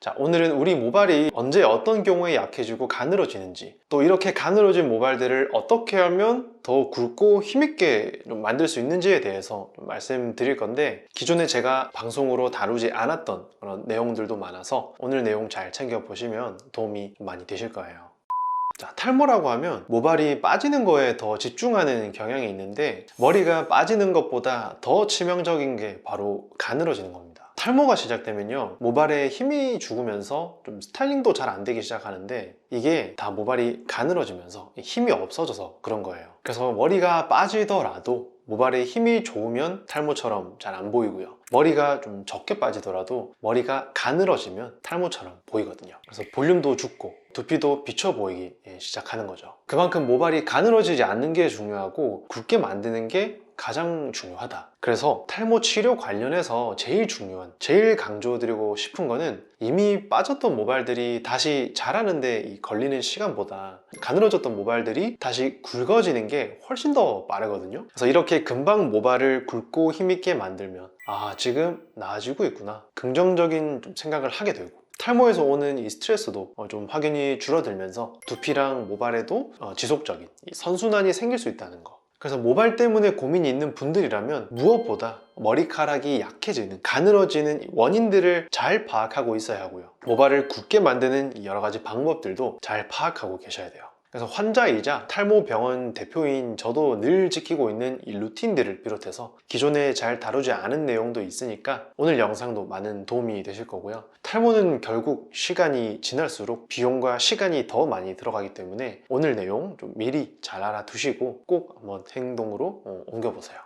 자, 오늘은 우리 모발이 언제 어떤 경우에 약해지고 가늘어지는지, 또 이렇게 가늘어진 모발들을 어떻게 하면 더 굵고 힘있게 좀 만들 수 있는지에 대해서 좀 말씀드릴 건데, 기존에 제가 방송으로 다루지 않았던 그런 내용들도 많아서 오늘 내용 잘 챙겨보시면 도움이 많이 되실 거예요. 자, 탈모라고 하면 모발이 빠지는 거에 더 집중하는 경향이 있는데 머리가 빠지는 것보다 더 치명적인 게 바로 가늘어지는 겁니다. 탈모가 시작되면요 모발에 힘이 죽으면서 좀 스타일링도 잘 안 되기 시작하는데 이게 다 모발이 가늘어지면서 힘이 없어져서 그런 거예요. 그래서 머리가 빠지더라도 모발에 힘이 좋으면 탈모처럼 잘 안 보이고요. 머리가 좀 적게 빠지더라도 머리가 가늘어지면 탈모처럼 보이거든요. 그래서 볼륨도 죽고 두피도 비쳐 보이기 시작하는 거죠. 그만큼 모발이 가늘어지지 않는 게 중요하고 굵게 만드는 게 가장 중요하다. 그래서 탈모 치료 관련해서 제일 중요한, 제일 강조드리고 싶은 거는 이미 빠졌던 모발들이 다시 자라는데 이 걸리는 시간보다 가늘어졌던 모발들이 다시 굵어지는 게 훨씬 더 빠르거든요. 그래서 이렇게 금방 모발을 굵고 힘있게 만들면 아, 지금 나아지고 있구나. 긍정적인 좀 생각을 하게 되고 탈모에서 오는 이 스트레스도 어, 좀 확연히 줄어들면서 두피랑 모발에도 어, 지속적인 이 선순환이 생길 수 있다는 거. 그래서 모발 때문에 고민이 있는 분들이라면 무엇보다 머리카락이 약해지는, 가늘어지는 원인들을 잘 파악하고 있어야 하고요. 모발을 굳게 만드는 여러 가지 방법들도 잘 파악하고 계셔야 돼요. 그래서 환자이자 탈모 병원 대표인 저도 늘 지키고 있는 이 루틴들을 비롯해서 기존에 잘 다루지 않은 내용도 있으니까 오늘 영상도 많은 도움이 되실 거고요. 탈모는 결국 시간이 지날수록 비용과 시간이 더 많이 들어가기 때문에 오늘 내용 좀 미리 잘 알아두시고 꼭 한번 행동으로 어, 옮겨보세요.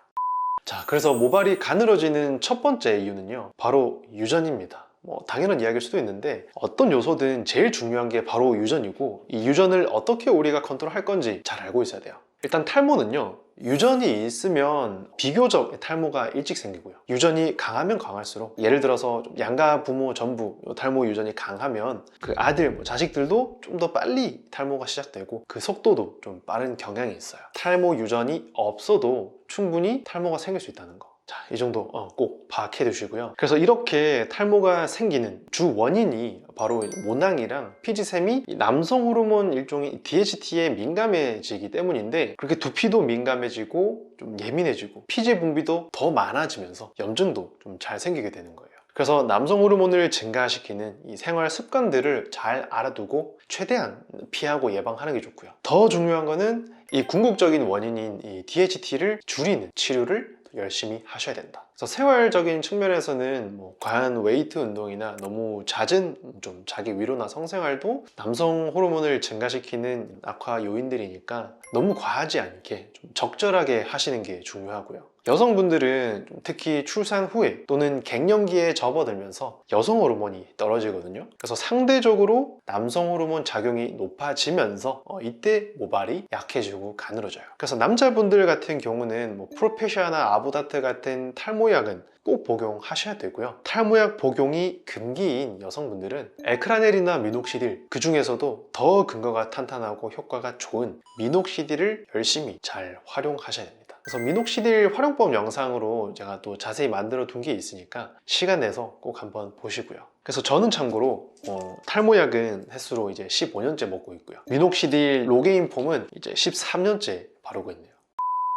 자, 그래서 모발이 가늘어지는 첫 번째 이유는요, 바로 유전입니다. 뭐 당연한 이야기일 수도 있는데 어떤 요소든 제일 중요한 게 바로 유전이고 이 유전을 어떻게 우리가 컨트롤할 건지 잘 알고 있어야 돼요. 일단 탈모는요. 유전이 있으면 비교적 탈모가 일찍 생기고요. 유전이 강하면 강할수록 예를 들어서 양가 부모 전부 탈모 유전이 강하면 그 아들, 뭐 자식들도 좀 더 빨리 탈모가 시작되고 그 속도도 좀 빠른 경향이 있어요. 탈모 유전이 없어도 충분히 탈모가 생길 수 있다는 거. 자, 이 정도 어, 꼭 파악해 두시고요. 그래서 이렇게 탈모가 생기는 주 원인이 바로 모낭이랑 피지샘이 남성 호르몬 일종의 DHT에 민감해지기 때문인데 그렇게 두피도 민감해지고 좀 예민해지고 피지 분비도 더 많아지면서 염증도 좀 잘 생기게 되는 거예요. 그래서 남성 호르몬을 증가시키는 이 생활 습관들을 잘 알아두고 최대한 피하고 예방하는 게 좋고요. 더 중요한 거는 이 궁극적인 원인인 이 DHT를 줄이는 치료를 열심히 하셔야 된다. 그래서 생활적인 측면에서는 뭐 과한 웨이트 운동이나 너무 잦은 좀 자기 위로나 성생활도 남성 호르몬을 증가시키는 악화 요인들이니까 너무 과하지 않게 좀 적절하게 하시는 게 중요하고요. 여성분들은 특히 출산 후에 또는 갱년기에 접어들면서 여성 호르몬이 떨어지거든요. 그래서 상대적으로 남성 호르몬 작용이 높아지면서 어, 이때 모발이 약해지고 가늘어져요. 그래서 남자분들 같은 경우는 뭐 프로페시아나 아보다트 같은 탈모약은 꼭 복용하셔야 되고요. 탈모약 복용이 금기인 여성분들은 에크라넬이나 미녹시딜 그 중에서도 더 근거가 탄탄하고 효과가 좋은 미녹시딜을 열심히 잘 활용하셔야 됩니다. 그래서 미녹시딜 활용법 영상으로 제가 또 자세히 만들어 둔 게 있으니까 시간 내서 꼭 한번 보시고요. 그래서 저는 참고로 어, 탈모약은 횟수로 이제 15년째 먹고 있고요. 미녹시딜 로게인 폼은 이제 13년째 바르고 있네요.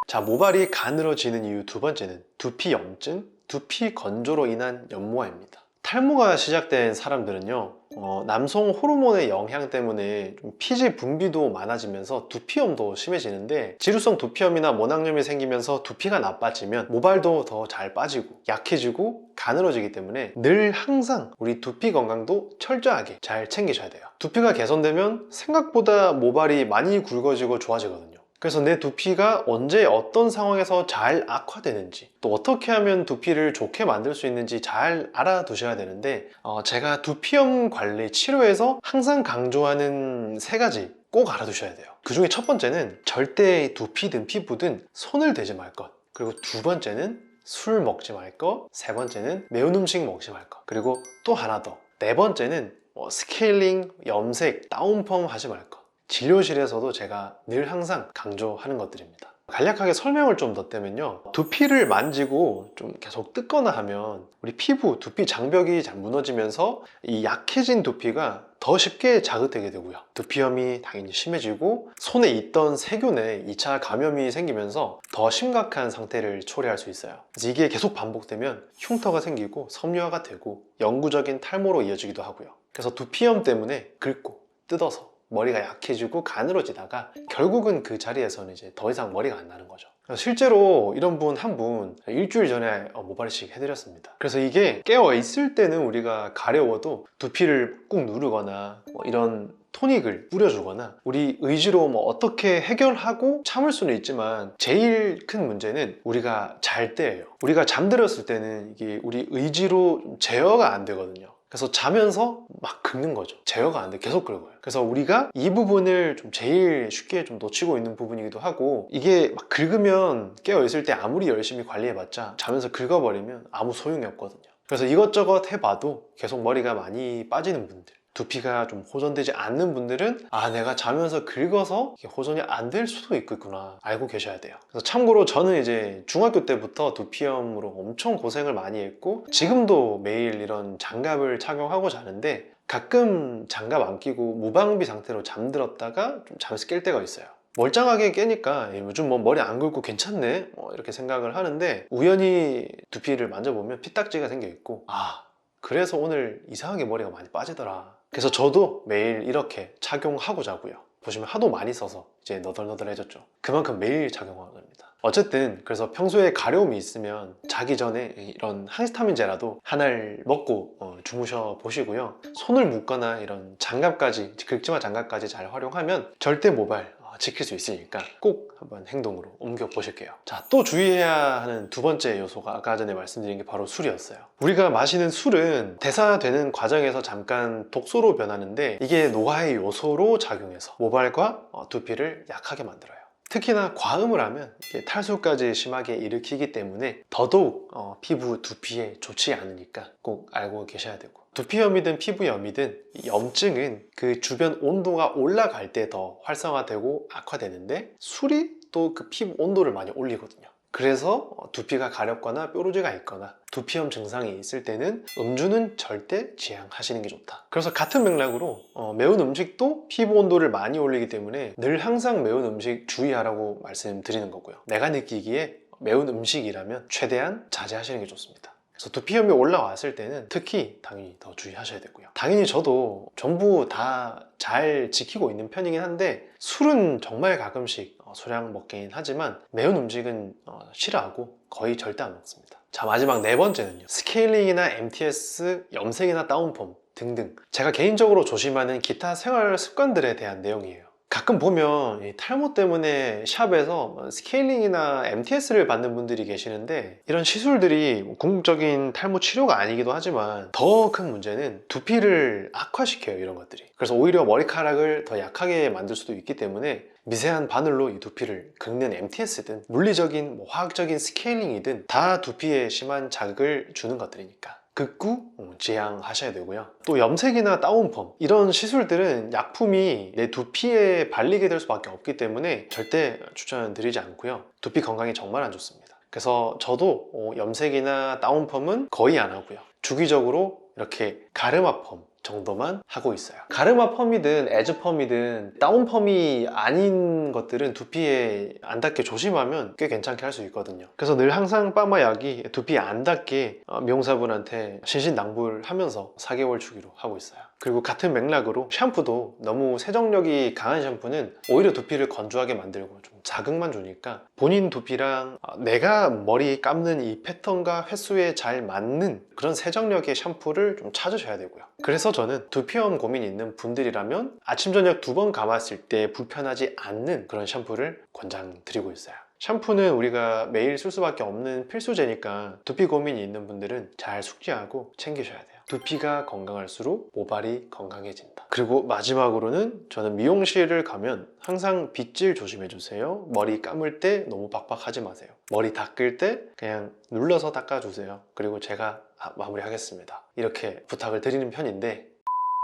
자, 모발이 가늘어지는 이유 두 번째는 두피 염증, 두피 건조로 인한 연모화입니다. 탈모가 시작된 사람들은요, 어, 남성 호르몬의 영향 때문에 좀 피지 분비도 많아지면서 두피염도 심해지는데 지루성 두피염이나 모낭염이 생기면서 두피가 나빠지면 모발도 더 잘 빠지고 약해지고 가늘어지기 때문에 늘 항상 우리 두피 건강도 철저하게 잘 챙기셔야 돼요. 두피가 개선되면 생각보다 모발이 많이 굵어지고 좋아지거든요. 그래서 내 두피가 언제 어떤 상황에서 잘 악화되는지 또 어떻게 하면 두피를 좋게 만들 수 있는지 잘 알아두셔야 되는데 어, 제가 두피염 관리 치료에서 항상 강조하는 세 가지 꼭 알아두셔야 돼요. 그 중에 첫 번째는 절대 두피든 피부든 손을 대지 말 것. 그리고 두 번째는 술 먹지 말 것, 세 번째는 매운 음식 먹지 말 것, 그리고 또 하나 더, 네 번째는 뭐 스케일링, 염색, 다운펌 하지 말 것. 진료실에서도 제가 늘 항상 강조하는 것들입니다. 간략하게 설명을 좀 덧대면요. 두피를 만지고 좀 계속 뜯거나 하면 우리 피부, 두피 장벽이 잘 무너지면서 이 약해진 두피가 더 쉽게 자극되게 되고요. 두피염이 당연히 심해지고 손에 있던 세균에 2차 감염이 생기면서 더 심각한 상태를 초래할 수 있어요. 이게 계속 반복되면 흉터가 생기고 섬유화가 되고 영구적인 탈모로 이어지기도 하고요. 그래서 두피염 때문에 긁고 뜯어서 머리가 약해지고 가늘어지다가 결국은 그 자리에서는 이제 더 이상 머리가 안 나는 거죠. 실제로 이런 분 한분 일주일 전에 어, 모발이식 해드렸습니다. 그래서 이게 깨어 있을 때는 우리가 가려워도 두피를 꾹 누르거나 뭐 이런 토닉을 뿌려주거나 우리 의지로 뭐 어떻게 해결하고 참을 수는 있지만 제일 큰 문제는 우리가 잘 때예요. 우리가 잠들었을 때는 이게 우리 의지로 좀 제어가 안 되거든요. 그래서 자면서 막 긁는 거죠. 제어가 안 돼. 계속 긁어요. 그래서 우리가 이 부분을 좀 제일 쉽게 좀 놓치고 있는 부분이기도 하고 이게 막 긁으면 깨어 있을 때 아무리 열심히 관리해봤자 자면서 긁어버리면 아무 소용이 없거든요. 그래서 이것저것 해봐도 계속 머리가 많이 빠지는 분들 두피가 좀 호전되지 않는 분들은 아 내가 자면서 긁어서 호전이 안 될 수도 있겠구나 알고 계셔야 돼요. 그래서 참고로 저는 이제 중학교 때부터 두피염으로 엄청 고생을 많이 했고 지금도 매일 이런 장갑을 착용하고 자는데 가끔 장갑 안 끼고 무방비 상태로 잠들었다가 좀 잠에서 깰 때가 있어요. 멀쩡하게 깨니까 요즘 뭐 머리 안 긁고 괜찮네? 뭐 이렇게 생각을 하는데 우연히 두피를 만져보면 피딱지가 생겨 있고 아 그래서 오늘 이상하게 머리가 많이 빠지더라 그래서 저도 매일 이렇게 착용하고 자고요. 보시면 하도 많이 써서 이제 너덜너덜해졌죠. 그만큼 매일 착용하고 됩니다. 어쨌든 그래서 평소에 가려움이 있으면 자기 전에 이런 항히스타민제라도 하나를 먹고 어, 주무셔 보시고요. 손을 묶거나 이런 장갑까지 긁지마 장갑까지 잘 활용하면 절대 모발 어, 지킬 수 있으니까 꼭 한번 행동으로 옮겨 보실게요. 자, 또 주의해야 하는 두 번째 요소가 아까 전에 말씀드린 게 바로 술이었어요. 우리가 마시는 술은 대사되는 과정에서 잠깐 독소로 변하는데 이게 노화의 요소로 작용해서 모발과 어, 두피를 약하게 만들어요. 특히나 과음을 하면 탈수까지 심하게 일으키기 때문에 더더욱 어, 피부 두피에 좋지 않으니까 꼭 알고 계셔야 되고 두피염이든 피부염이든 이 염증은 그 주변 온도가 올라갈 때 더 활성화되고 악화되는데 술이 또 그 피부 온도를 많이 올리거든요. 그래서 어, 두피가 가렵거나 뾰루지가 있거나 두피염 증상이 있을 때는 음주는 절대 지양하시는 게 좋다. 그래서 같은 맥락으로 어, 매운 음식도 피부 온도를 많이 올리기 때문에 늘 항상 매운 음식 주의하라고 말씀드리는 거고요. 내가 느끼기에 매운 음식이라면 최대한 자제하시는 게 좋습니다. 그래서 두피염이 올라왔을 때는 특히 당연히 더 주의하셔야 되고요. 당연히 저도 전부 다 잘 지키고 있는 편이긴 한데 술은 정말 가끔씩 어, 소량 먹긴 하지만 매운 음식은 어, 싫어하고 거의 절대 안 먹습니다. 자 마지막 네 번째는요. 스케일링이나 MTS, 염색이나 다운펌 등등 제가 개인적으로 조심하는 기타 생활 습관들에 대한 내용이에요. 가끔 보면 이 탈모 때문에 샵에서 뭐 스케일링이나 MTS를 받는 분들이 계시는데 이런 시술들이 뭐 궁극적인 탈모 치료가 아니기도 하지만 더 큰 문제는 두피를 악화시켜요 이런 것들이 그래서 오히려 머리카락을 더 약하게 만들 수도 있기 때문에 미세한 바늘로 이 두피를 긁는 MTS든 물리적인 뭐 화학적인 스케일링이든 다 두피에 심한 자극을 주는 것들이니까 극구 어, 지양하셔야 되고요. 또 염색이나 다운펌 이런 시술들은 약품이 내 두피에 발리게 될 수밖에 없기 때문에 절대 추천드리지 않고요. 두피 건강에 정말 안 좋습니다. 그래서 저도 어, 염색이나 다운펌은 거의 안 하고요. 주기적으로 이렇게 가르마 펌 정도만 하고 있어요. 가르마 펌이든 에즈 펌이든 다운 펌이 아닌 것들은 두피에 안 닿게 조심하면 꽤 괜찮게 할 수 있거든요. 그래서 늘 항상 빠마 약이 두피에 안 닿게 어, 미용사분한테 신신당부하면서 4개월 주기로 하고 있어요. 그리고 같은 맥락으로 샴푸도 너무 세정력이 강한 샴푸는 오히려 두피를 건조하게 만들고 좀 자극만 주니까 본인 두피랑 어, 내가 머리 감는 이 패턴과 횟수에 잘 맞는 그런 세정력의 샴푸를 좀 찾으셔야 되고요. 그래서 저는 두피염 고민이 있는 분들이라면 아침 저녁 두 번 감았을 때 불편하지 않는 그런 샴푸를 권장드리고 있어요. 샴푸는 우리가 매일 쓸 수밖에 없는 필수제니까 두피 고민이 있는 분들은 잘 숙지하고 챙기셔야 돼요. 두피가 건강할수록 모발이 건강해진다. 그리고 마지막으로는 저는 미용실을 가면 항상 빗질 조심해 주세요. 머리 감을 때 너무 빡빡하지 마세요. 머리 닦을 때 그냥 눌러서 닦아주세요. 그리고 제가 아, 마무리하겠습니다. 이렇게 부탁을 드리는 편인데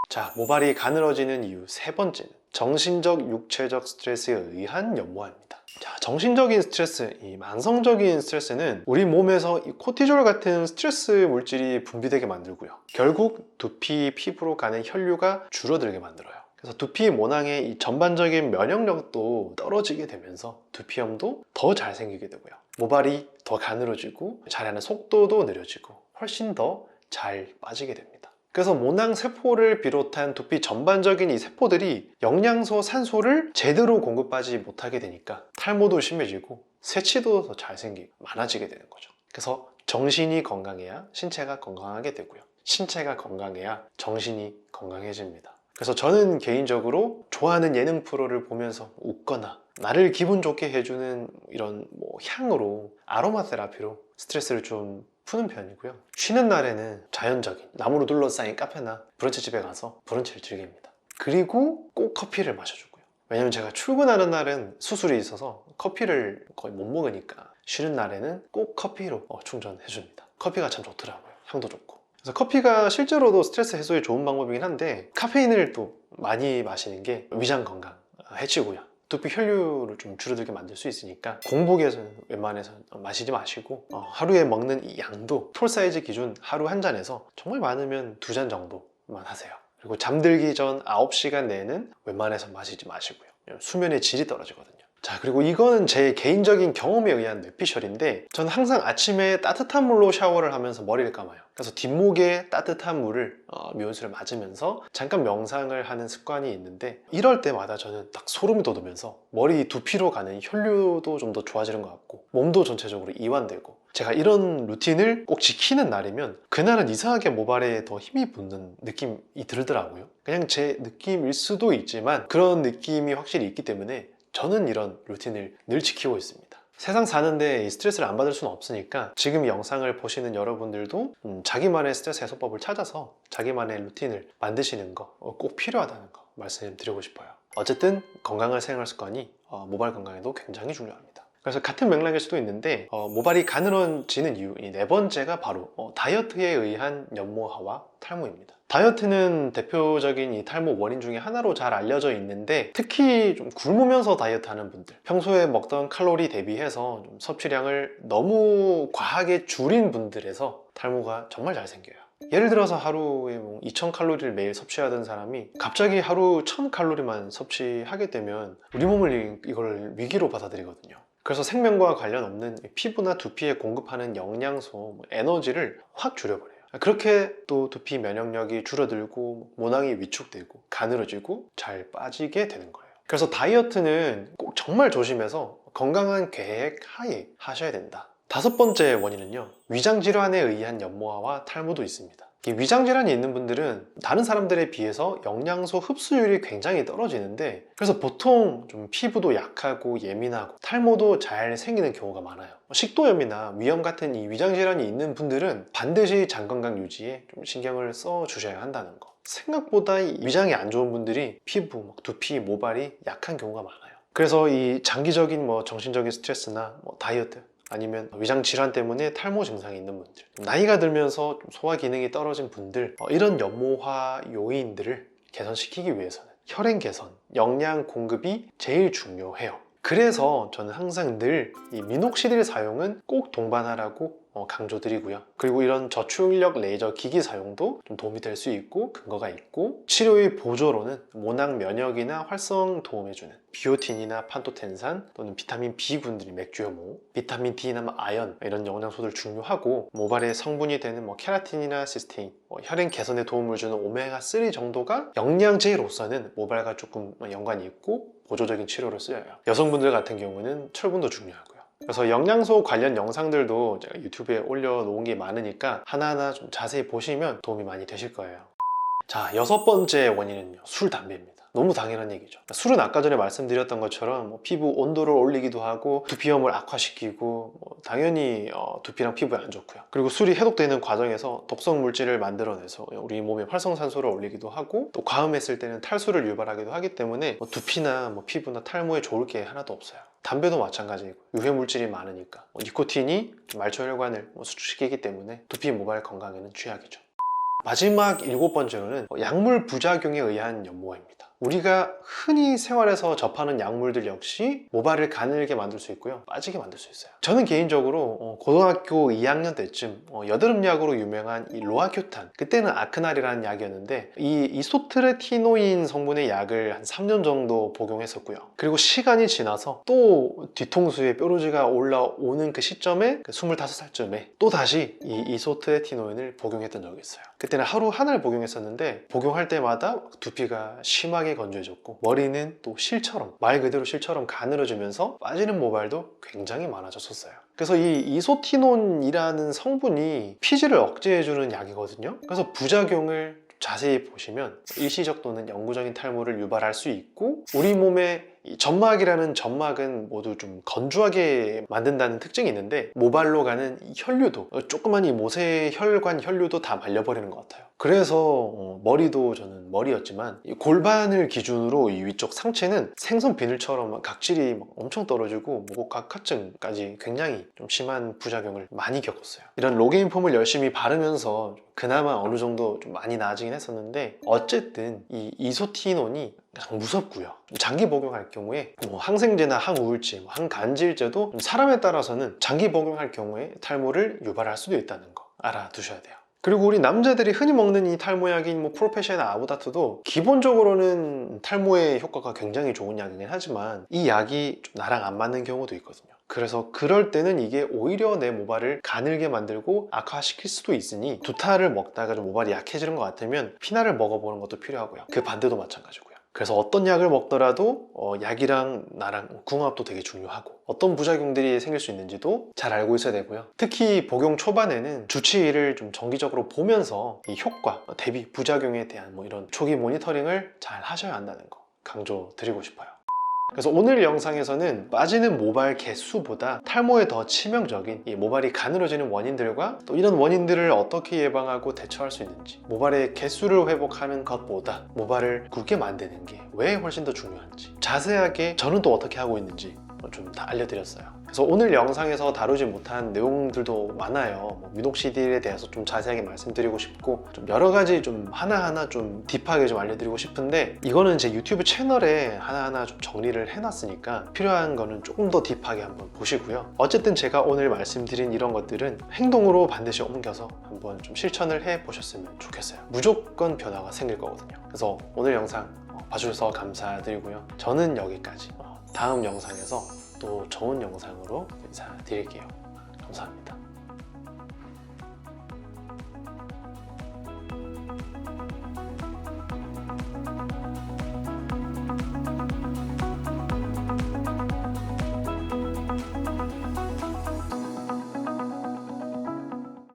자, 모발이 가늘어지는 이유 세 번째는 정신적, 육체적 스트레스에 의한 연모입니다. 자, 정신적인 스트레스, 이 만성적인 스트레스는 우리 몸에서 이 코티졸 같은 스트레스 물질이 분비되게 만들고요. 결국 두피, 피부로 가는 혈류가 줄어들게 만들어요. 그래서 두피 모낭의 이 전반적인 면역력도 떨어지게 되면서 두피염도 더 잘 생기게 되고요. 모발이 더 가늘어지고 자라는 속도도 느려지고 훨씬 더 잘 빠지게 됩니다. 그래서 모낭 세포를 비롯한 두피 전반적인 이 세포들이 영양소, 산소를 제대로 공급하지 못하게 되니까 탈모도 심해지고 새치도 더 잘 생기고 많아지게 되는 거죠. 그래서 정신이 건강해야 신체가 건강하게 되고요. 신체가 건강해야 정신이 건강해집니다. 그래서 저는 개인적으로 좋아하는 예능 프로를 보면서 웃거나 나를 기분 좋게 해주는 이런 뭐 향으로 아로마 테라피로 스트레스를 좀 푸는 편이고요. 쉬는 날에는 자연적인 나무로 둘러싸인 카페나 브런치 집에 가서 브런치를 즐깁니다. 그리고 꼭 커피를 마셔주고요. 왜냐면 제가 출근하는 날은 수술이 있어서 커피를 거의 못 먹으니까 쉬는 날에는 꼭 커피로 어, 충전해줍니다. 커피가 참 좋더라고요. 향도 좋고. 그래서 커피가 실제로도 스트레스 해소에 좋은 방법이긴 한데 카페인을 또 많이 마시는 게 위장 건강 어, 해치고요. 두피 혈류를 좀 줄어들게 만들 수 있으니까 공복에서는 웬만해서 마시지 마시고 어, 하루에 먹는 이 양도 톨 사이즈 기준 하루 한 잔에서 정말 많으면 두 잔 정도만 하세요. 그리고 잠들기 전 9시간 내에는 웬만해서 마시지 마시고요. 수면의 질이 떨어지거든요. 자, 그리고 이거는 제 개인적인 경험에 의한 뇌피셜인데 저는 항상 아침에 따뜻한 물로 샤워를 하면서 머리를 감아요. 그래서 뒷목에 따뜻한 물을 어, 미온수를 맞으면서 잠깐 명상을 하는 습관이 있는데 이럴 때마다 저는 딱 소름이 돋으면서 머리 두피로 가는 혈류도 좀 더 좋아지는 것 같고 몸도 전체적으로 이완되고 제가 이런 루틴을 꼭 지키는 날이면 그날은 이상하게 모발에 더 힘이 붙는 느낌이 들더라고요. 그냥 제 느낌일 수도 있지만 그런 느낌이 확실히 있기 때문에 저는 이런 루틴을 늘 지키고 있습니다. 세상 사는데 이 스트레스를 안 받을 수는 없으니까 지금 이 영상을 보시는 여러분들도 음, 자기만의 스트레스 해소법을 찾아서 자기만의 루틴을 만드시는 거 꼭 필요하다는 거 말씀드리고 싶어요. 어쨌든 건강한 생활 습관이 어, 모발 건강에도 굉장히 중요합니다. 그래서 같은 맥락일 수도 있는데 어, 모발이 가늘어지는 이유 이 네 번째가 바로 어, 다이어트에 의한 연모하와 탈모입니다. 다이어트는 대표적인 이 탈모 원인 중에 하나로 잘 알려져 있는데 특히 좀 굶으면서 다이어트 하는 분들 평소에 먹던 칼로리 대비해서 좀 섭취량을 너무 과하게 줄인 분들에서 탈모가 정말 잘 생겨요. 예를 들어서 하루에 뭐 2000칼로리를 매일 섭취하던 사람이 갑자기 하루 1000칼로리만 섭취하게 되면 우리 몸을 이- 이걸 위기로 받아들이거든요. 그래서 생명과 관련 없는 피부나 두피에 공급하는 영양소, 뭐 에너지를 확 줄여버려요. 그렇게 또 두피 면역력이 줄어들고 모낭이 위축되고 가늘어지고 잘 빠지게 되는 거예요. 그래서 다이어트는 꼭 정말 조심해서 건강한 계획 하에 하셔야 된다. 다섯 번째 원인은요, 위장질환에 의한 연모화와 탈모도 있습니다. 이 위장질환이 있는 분들은 다른 사람들에 비해서 영양소 흡수율이 굉장히 떨어지는데 그래서 보통 좀 피부도 약하고 예민하고 탈모도 잘 생기는 경우가 많아요. 식도염이나 위염 같은 이 위장질환이 있는 분들은 반드시 장 건강 유지에 좀 신경을 써 주셔야 한다는 거. 생각보다 이 위장이 안 좋은 분들이 피부, 막 두피, 모발이 약한 경우가 많아요. 그래서 이 장기적인 뭐 정신적인 스트레스나 뭐 다이어트 아니면 위장 질환 때문에 탈모 증상이 있는 분들, 나이가 들면서 좀 소화 기능이 떨어진 분들, 어, 이런 연모화 요인들을 개선시키기 위해서는 혈행 개선, 영양 공급이 제일 중요해요. 그래서 저는 항상 늘 이 미녹시딜 사용은 꼭 동반하라고 어, 강조드리고요. 그리고 이런 저출력 레이저 기기 사용도 좀 도움이 될 수 있고 근거가 있고 치료의 보조로는 모낭 면역이나 활성 도움해주는 비오틴이나 판토텐산 또는 비타민 B군들이 맥주효모, 비타민 D나 뭐 아연 이런 영양소들 중요하고 모발의 성분이 되는 뭐 케라틴이나 시스테인, 뭐 혈행 개선에 도움을 주는 오메가 3 정도가 영양제로서는 모발과 조금 연관이 있고 보조적인 치료로 쓰여요. 여성분들 같은 경우는 철분도 중요하고요. 그래서 영양소 관련 영상들도 제가 유튜브에 올려놓은 게 많으니까 하나하나 좀 자세히 보시면 도움이 많이 되실 거예요. 자, 여섯 번째 원인은요. 술, 담배입니다. 너무 당연한 얘기죠. 술은 아까 전에 말씀드렸던 것처럼 뭐 피부 온도를 올리기도 하고 두피염을 악화시키고 뭐 당연히 어, 두피랑 피부에 안 좋고요. 그리고 술이 해독되는 과정에서 독성 물질을 만들어내서 우리 몸에 활성산소를 올리기도 하고 또 과음했을 때는 탈수를 유발하기도 하기 때문에 뭐 두피나 뭐 피부나 탈모에 좋을 게 하나도 없어요. 담배도 마찬가지고 유해 물질이 많으니까 뭐 니코틴이 말초 혈관을 뭐 수축시키기 때문에 두피 모발 건강에는 취약이죠. 마지막 일곱 번째로는 약물 부작용에 의한 연모입니다. 우리가 흔히 생활에서 접하는 약물들 역시 모발을 가늘게 만들 수 있고요. 빠지게 만들 수 있어요. 저는 개인적으로 어, 고등학교 2학년 때쯤 어, 여드름 약으로 유명한 이 로아큐탄 그때는 아크날이라는 약이었는데 이 이소트레티노인 성분의 약을 한 3년 정도 복용했었고요. 그리고 시간이 지나서 또 뒤통수에 뾰루지가 올라오는 그 시점에 그 25살쯤에 또 다시 이 이소트레티노인을 복용했던 적이 있어요. 그때는 하루 하나를 복용했었는데 복용할 때마다 두피가 심하게 건조해졌고 머리는 또 실처럼 말 그대로 실처럼 가늘어지면서 빠지는 모발도 굉장히 많아졌었어요. 그래서 이 이소티논이라는 성분이 피지를 억제해주는 약이거든요. 그래서 부작용을 자세히 보시면 일시적 또는 영구적인 탈모를 유발할 수 있고 우리 몸에 이 점막이라는 점막은 모두 좀 건조하게 만든다는 특징이 있는데 모발로 가는 이 혈류도 어, 조그만 이 모세 혈관 혈류도 다 말려버리는 것 같아요. 그래서 어, 머리도 저는 머리였지만 이 골반을 기준으로 이 위쪽 상체는 생선 비늘처럼 각질이 막 엄청 떨어지고 모곡각화증까지 굉장히 좀 심한 부작용을 많이 겪었어요. 이런 로게인 폼을 열심히 바르면서 그나마 어느 정도 좀 많이 나아지긴 했었는데 어쨌든 이 이소티논이 무섭고요. 장기 복용할 경우에 뭐 항생제나 항우울제, 뭐 항간질제도 사람에 따라서는 장기 복용할 경우에 탈모를 유발할 수도 있다는 거 알아두셔야 돼요. 그리고 우리 남자들이 흔히 먹는 이 탈모약인 뭐 프로페시나 아보다트도 기본적으로는 탈모에 효과가 굉장히 좋은 약이긴 하지만 이 약이 좀 나랑 안 맞는 경우도 있거든요. 그래서 그럴 때는 이게 오히려 내 모발을 가늘게 만들고 악화시킬 수도 있으니 두 타를 먹다가 좀 모발이 약해지는 것 같으면 피나를 먹어보는 것도 필요하고요. 그 반대도 마찬가지고요. 그래서 어떤 약을 먹더라도 어, 약이랑 나랑 궁합도 되게 중요하고 어떤 부작용들이 생길 수 있는지도 잘 알고 있어야 되고요. 특히 복용 초반에는 주치의를 좀 정기적으로 보면서 이 효과, 어, 대비, 부작용에 대한 뭐 이런 초기 모니터링을 잘 하셔야 한다는 거 강조 드리고 싶어요. 그래서 오늘 영상에서는 빠지는 모발 개수보다 탈모에 더 치명적인 이 모발이 가늘어지는 원인들과 또 이런 원인들을 어떻게 예방하고 대처할 수 있는지 모발의 개수를 회복하는 것보다 모발을 굵게 만드는 게 왜 훨씬 더 중요한지 자세하게 저는 또 어떻게 하고 있는지 좀 다 알려드렸어요. 그래서 오늘 영상에서 다루지 못한 내용들도 많아요. 뭐 미녹시딜에 대해서 좀 자세하게 말씀드리고 싶고 좀 여러 가지 좀 하나하나 좀 딥하게 좀 알려드리고 싶은데 이거는 제 유튜브 채널에 하나하나 좀 정리를 해놨으니까 필요한 거는 조금 더 딥하게 한번 보시고요. 어쨌든 제가 오늘 말씀드린 이런 것들은 행동으로 반드시 옮겨서 한번 좀 실천을 해 보셨으면 좋겠어요. 무조건 변화가 생길 거거든요. 그래서 오늘 영상 어, 봐주셔서 감사드리고요. 저는 여기까지. 어, 다음 영상에서 또 좋은 영상으로 인사드릴게요. 감사합니다.